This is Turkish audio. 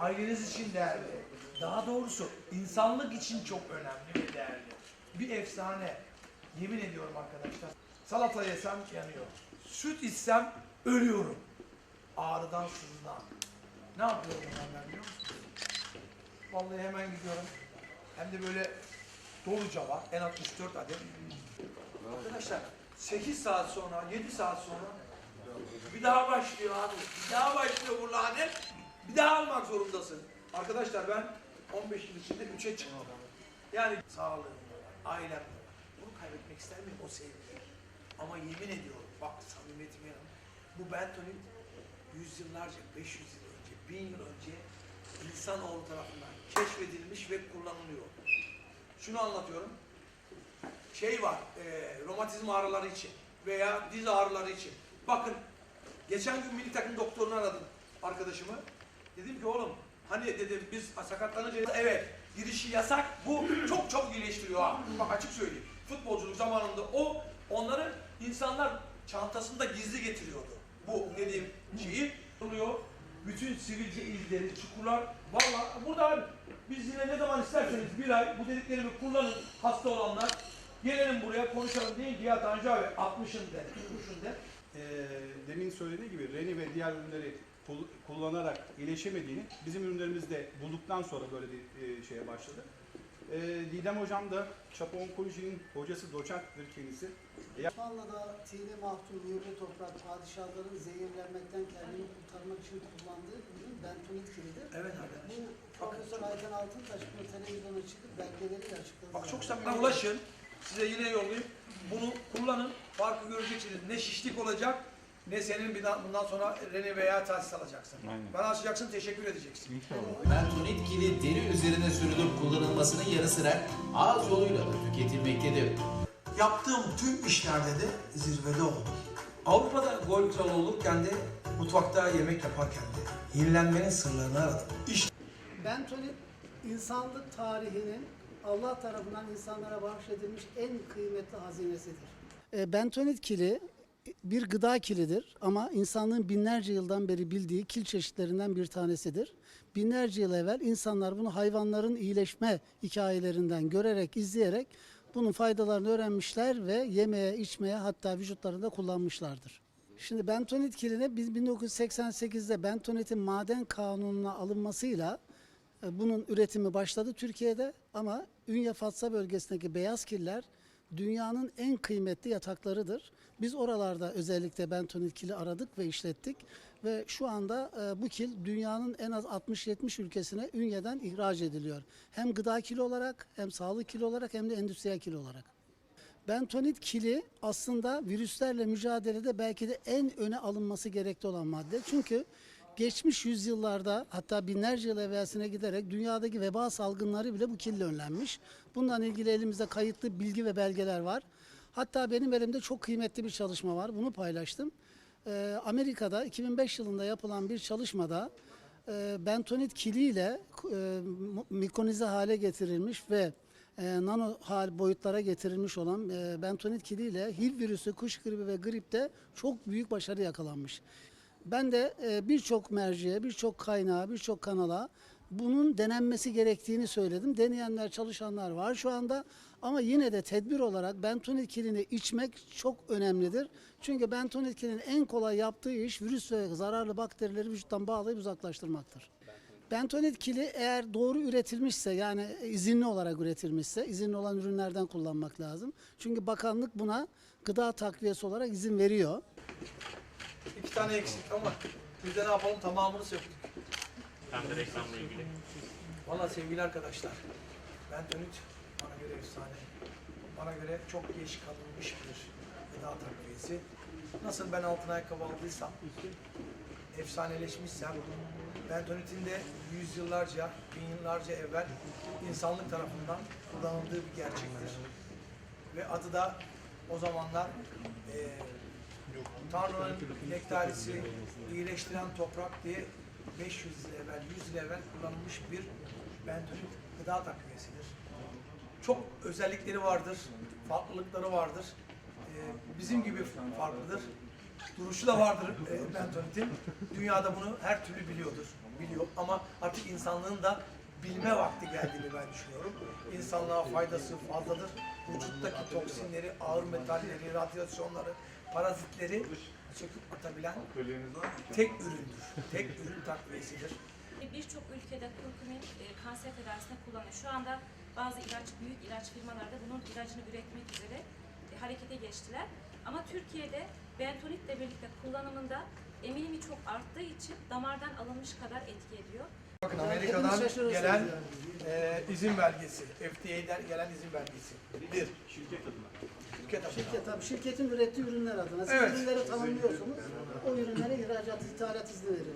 aileniz için değerli. Daha doğrusu insanlık için çok önemli ve değerli. Bir efsane. Yemin ediyorum arkadaşlar. Salata yesem yanıyor. Süt içsem ölüyorum. Ağrıdan, sızıdan. Ne yapıyorum ben biliyor musunuz? Vallahi hemen gidiyorum. Hem de böyle doluca var. En 64 adet. Arkadaşlar 8 saat sonra, 7 saat sonra bir daha başlıyor abi. Bir daha başlıyor bu lanet. Bir daha almak zorundasın. Arkadaşlar ben 15 yıl içinde 3'e çıktım. Yani sağlığım var, ailem var. Bunu kaybetmek ister miyim? O sevgiyi. Ama yemin ediyorum, bak samimiyetim yanım. Bu bentonit yüzyıllarca, 500 yıl önce, 1000 yıl önce insanoğlu tarafından keşfedilmiş ve kullanılıyor. Şunu anlatıyorum. Şey var, e, romatizma ağrıları için veya diz ağrıları için. Bakın, geçen gün milli takım doktorunu aradım arkadaşımı. Dedim ki oğlum, hani dedim biz sakatlanınca evet girişi yasak. Bu çok çok iyileştiriyor ha. Bak açık söyleyeyim. Futbolculuk zamanında o onları insanlar çantasında gizli getiriyordu. Bu dediğim şeyi oluyor. Bütün sivilce izleri, çukurlar. Vallahi burada abi, biz yine ne zaman isterseniz bir ay bu dediklerimi kullanın hasta olanlar. Gelelim buraya konuşalım deyin ki ya Tanju abi 60'ın de, 60'ın de. Ee, demin söylediği gibi Reni ve diğer ürünleri kul- kullanarak iyileşemediğini bizim ürünlerimizde bulduktan sonra böyle bir e, şeye başladı. Ee, Didem Hocam da Çapa Onkoloji'nin hocası, doçenttir kendisi. Osmanlı'da tini mahtun, yurdu toprak, padişahların zehirlenmekten kendini kurtarmak için kullandığı ürün bentonit kilidir. Evet arkadaş. Bu Profesör Ayten Altıntaş bu televizyona çıkıp belgeleriyle açıkladı. Bak çok samimi ulaşın. Size yine yollayayım. Bunu kullanın. Farkı göreceksiniz. Ne şişlik olacak ne senin bir daha- bundan sonra reni veya tahsis alacaksın. Bana açacaksın, teşekkür edeceksin. Bentonit kili deri üzerine sürülüp kullanılmasının yanı sıra ağız yoluyla da tüketilmektedir. Yaptığım tüm işlerde de zirvede oldum. Avrupa'da gol kralı olurken de mutfakta yemek yaparken de yenilenmenin sırlarını aradım. İşte Bentonit insanlık tarihinin Allah tarafından insanlara bahşedilmiş en kıymetli hazinesidir. E, bentonit kili bir gıda kilidir ama insanlığın binlerce yıldan beri bildiği kil çeşitlerinden bir tanesidir. Binlerce yıl evvel insanlar bunu hayvanların iyileşme hikayelerinden görerek, izleyerek bunun faydalarını öğrenmişler ve yemeye, içmeye hatta vücutlarında kullanmışlardır. Şimdi bentonit kiline biz 1988'de bentonitin maden kanununa alınmasıyla e, bunun üretimi başladı Türkiye'de ama Ünye Fatsa bölgesindeki beyaz killer dünyanın en kıymetli yataklarıdır. Biz oralarda özellikle bentonit kili aradık ve işlettik ve şu anda e, bu kil dünyanın en az 60-70 ülkesine Ünye'den ihraç ediliyor. Hem gıda kili olarak hem sağlık kili olarak hem de endüstriyel kili olarak. Bentonit kili aslında virüslerle mücadelede belki de en öne alınması gerekli olan madde. Çünkü geçmiş yüzyıllarda hatta binlerce yıl evvelsine giderek dünyadaki veba salgınları bile bu kille önlenmiş. Bundan ilgili elimizde kayıtlı bilgi ve belgeler var. Hatta benim elimde çok kıymetli bir çalışma var. Bunu paylaştım. Ee, Amerika'da 2005 yılında yapılan bir çalışmada e, bentonit kiliyle e, mikronize hale getirilmiş ve e, nano hal boyutlara getirilmiş olan e, bentonit kiliyle HIV virüsü, kuş gribi ve gripte çok büyük başarı yakalanmış. Ben de e, birçok merceğe, birçok kaynağa, birçok kanala bunun denenmesi gerektiğini söyledim. Deneyenler, çalışanlar var şu anda. Ama yine de tedbir olarak bentonit kilini içmek çok önemlidir. Çünkü bentonit kilinin en kolay yaptığı iş virüs ve zararlı bakterileri vücuttan bağlayıp uzaklaştırmaktır. Bentonit kili eğer doğru üretilmişse yani izinli olarak üretilmişse izinli olan ürünlerden kullanmak lazım. Çünkü bakanlık buna gıda takviyesi olarak izin veriyor. İki tane eksik ama biz de ne yapalım tamamını söktük. Hem de reklamla ilgili. Valla sevgili arkadaşlar, bentonit bana göre efsane. Bana göre çok geç kalınmış bir gıda takviyesi. Nasıl ben altın ayakkabı aldıysam, efsaneleşmişsem, bentonitin de yüzyıllarca, bin yıllarca evvel insanlık tarafından kullanıldığı bir gerçektir. Ve adı da o zamanlar eee Tanrı'nın nektarisi, iyileştiren toprak diye 500 yıl evvel, 100 yıl evvel kullanılmış bir bentonit gıda takviyesidir. Çok özellikleri vardır, farklılıkları vardır. Ee, bizim gibi farklıdır. Duruşu da vardır e, bentonitin. Dünyada bunu her türlü biliyordur. biliyor ama artık insanlığın da bilme vakti geldiğini ben düşünüyorum. İnsanlığa faydası fazladır. Vücuttaki toksinleri, ağır metalleri, radyasyonları, parazitleri çekip atabilen tek üründür. Tek ürün takviyesidir. Birçok ülkede kurkumin e, kanser tedavisinde kullanılıyor. Şu anda bazı ilaç, büyük ilaç firmalarda bunun ilacını üretmek üzere e, harekete geçtiler. Ama Türkiye'de bentonitle birlikte kullanımında eminimi çok arttığı için damardan alınmış kadar etki ediyor. Bakın Amerika'dan gelen yani. e, izin belgesi, FDA'den gelen izin belgesi. Bir. Şirket adına. Şirket adına. Şirket, tabii şirketin ürettiği ürünler adına. Siz Evet. ürünleri tanımlıyorsunuz. O ürünlere ihracat, ithalat izni verir.